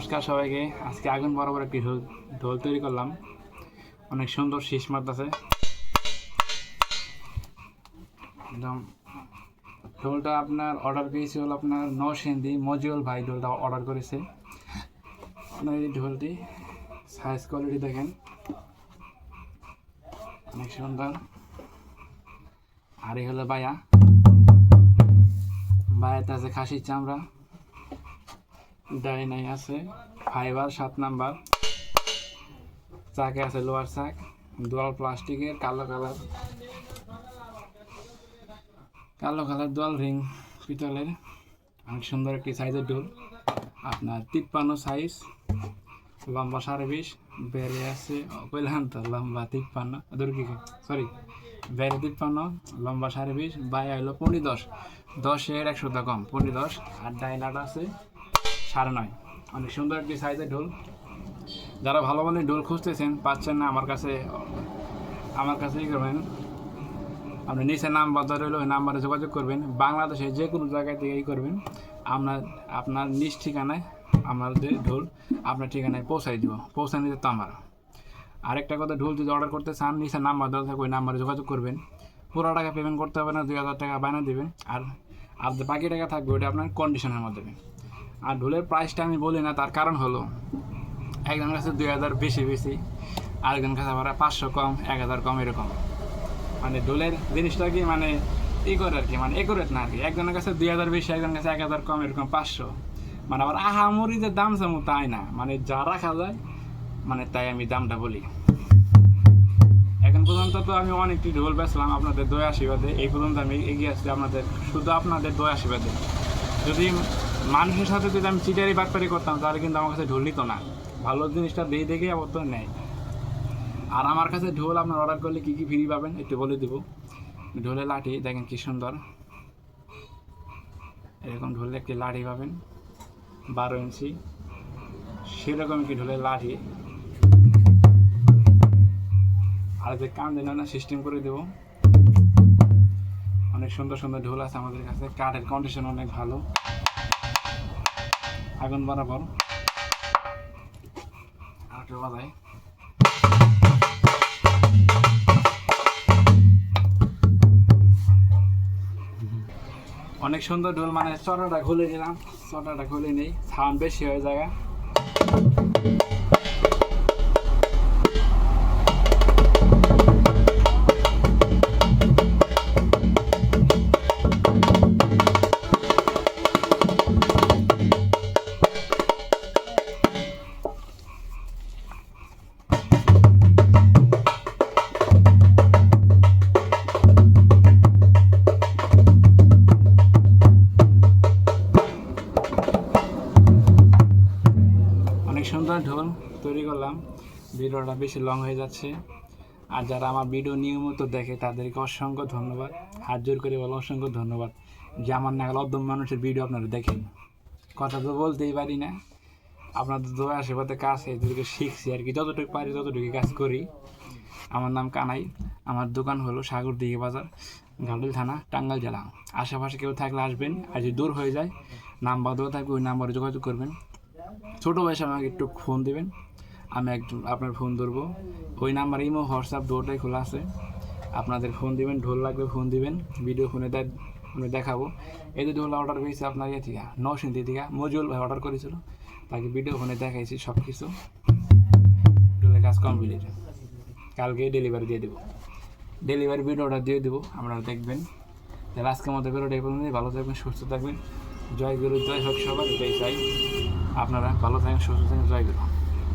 নমস্কার সবাইকে। আজকে আগুন বরাবর একটি ঢোল তৈরি করলাম। অনেক সুন্দর শীষ মারতেছে। একদম। ঢোলটা আপনার অর্ডার পেয়েছি হলো আপনার নরসিংদী মজিউল ভাই ঢোলটা অর্ডার করেছে। আপনার এই ঢোলটি সাইজ কোয়ালিটি দেখেন। অনেক সুন্দর। আর এই হলো বায়া। বায়াতে আছে খাসির চামড়া। ডাইনাই আছে। ফাইবার, সাত নাম্বার। চাকে আছে লোয়ার চাক। দোয়াল প্লাস্টিকের, কালো কালার। কালো কালার দোয়াল রিং পিতলের। অনেক সুন্দর একটি সাইজের ডোল আপনার তিপ্পান্ন সাইজ লম্বা সাড়ে বিশ। বেড়ে আছে কইলাম তো লম্বা তিপ্পান্ন। দুর্গি সরি বেড়ে তিপ্পান্ন, লম্বা সাড়ে বিশ। বাই হলো পনেরো দশ। দশের একশোটা কম, পনেরো দশ। আর ডাইনাটা আছে সাড়ে নয়। অনেক সুন্দর একটি সাইজের ঢোল। যারা ভালো মানের ঢোল খুঁজতেছেন, পাচ্ছেন না, আমার কাছে, আমার কাছেই করবেন। আপনি নিচে নাম্বার রইল ওই নাম্বারে যোগাযোগ করবেন। বাংলাদেশে যে কোনো জায়গায় থেকেই করবেন। আপনার আপনার নিজ ঠিকানায় আমাদের ঢোল আপনার ঠিকানায় পৌঁছাই দিব পৌঁছাই দিতে তো আমার। আরেকটা কথা, ঢোল যদি অর্ডার করতে চান, নিচে নাম্বার দেওয়া থাকে ওই নাম্বারে যোগাযোগ করবেন। পুরো টাকা পেমেন্ট করতে হবে না, দুই হাজার টাকা বানিয়ে দেবেন। আর আর যে বাকি টাকা থাকবে ওটা আপনার কন্ডিশনের মাধ্যমে। আর ঢোলের প্রাইসটা আমি বলি না, তার কারণ হলো, একজনের কাছে দুই হাজার বেশি বেশি, আরেকজনের কাছে আবার পাঁচশো কম, এক হাজার কম, এরকম। মানে ঢোলের জিনিসটা কি মানে ই করে আর কি মানে একুরেট না আর কি। একজনের কাছে দুই হাজার বেশি একজনের কাছে এক হাজার কম, এরকম পাঁচশো। মানে আবার আহামরি যে দাম চামু, তাই না। মানে যা রাখা যায় মানে তাই আমি দামটা বলি। এখন পর্যন্ত তো আমি অনেকটি ঢোল বেচলাম আপনাদের দয়া আশীর্বাদে। এই পর্যন্ত আমি এগিয়ে আসছি আপনাদের, শুধু আপনাদের দয়া আশীর্বাদে। যদি মানুষের সাথে যদি আমি চিটারি বাটপারি করতাম, তাহলে কিন্তু আমার কাছে ঢোল নিত না। ভালো জিনিসটা দিয়ে দেখে আবার তো নেয়। আর আমার কাছে ঢোল আপনার অর্ডার করলে কী কী ফ্রি পাবেন, একটু বলে দেবো। ঢোলের লাঠি, দেখেন কি সুন্দর। এরকম ঢোলের একটি লাঠি পাবেন, বারো ইঞ্চি। সেরকম একটি ঢোলের লাঠি। আর যে কান দেন না সিস্টেম করে দেবো। অনেক সুন্দর সুন্দর ঢোল আছে আমাদের কাছে। কাঠের কন্ডিশন অনেক ভালো। আগুন বরাবর আর বাজাই অনেক সুন্দর ঢোল মানে চটাটা খুলে দিলাম চটাটা খুলে নেই সাউন্ড বেশি হয়ে জায়গা সুন্দর ঢোল তৈরি করলাম। ভিডিওটা বেশি লং হয়ে যাচ্ছে। আর যারা আমার ভিডিও নিয়মিত দেখে, তাদেরকে অসংখ্য ধন্যবাদ। হাত জোর করে বলো, অসংখ্য ধন্যবাদ। যে আমার নাগাল অদ্যম মানুষের ভিডিও আপনারা দেখেন। কথা তো বলতেই পারি না। আপনাদের দোয়া আশেপাশে কাজ এদেরকে শিখছি আর কি। যতটুকু পারি ততটুকু কাজ করি। আমার নাম কানাই। আমার দোকান হলো সাগর দিঘি বাজার গালুল থানা টাঙ্গাল জেলা। আশেপাশে কেউ থাকলে আসবেন। আর যদি দূর হয়ে যায়, নাম্বার দেওয়া থাকবে, ওই নাম্বারে যোগাযোগ করবেন। ছোটো বয়সে আমাকে একটু ফোন দিবেন। আমি একজন, আপনার ফোন ধরবো। ওই নাম্বার ইমো হোয়াটসঅ্যাপ দুটোই খোলা আছে। আপনাদের ফোন দিবেন, ঢোল লাগবে ফোন দিবেন। ভিডিও ফোনে দেখ, আমি দেখাবো। এই যে ঢোল অর্ডার পেয়েছি আপনার ইয়ে থেকে, নরসিংদী থেকে, মজুল ভাই অর্ডার করেছিল। তাকে ভিডিও ফোনে দেখাইছি সব কিছু ঢোলের কাজ কমপ্লিট কালকে ডেলিভারি দিয়ে দেবো। ডেলিভারি ভিডিওটা দিয়ে দেবো, আপনারা দেখবেন। তাহলে আজকের মতো ভিডিওটা এই ভালো থাকবেন, সুস্থ থাকবেন। জয় গুরু, জয় হোক সবার এটাই চাই আপনারা ভালো থাকেন সুস্থ থাকেন জয় গুরু।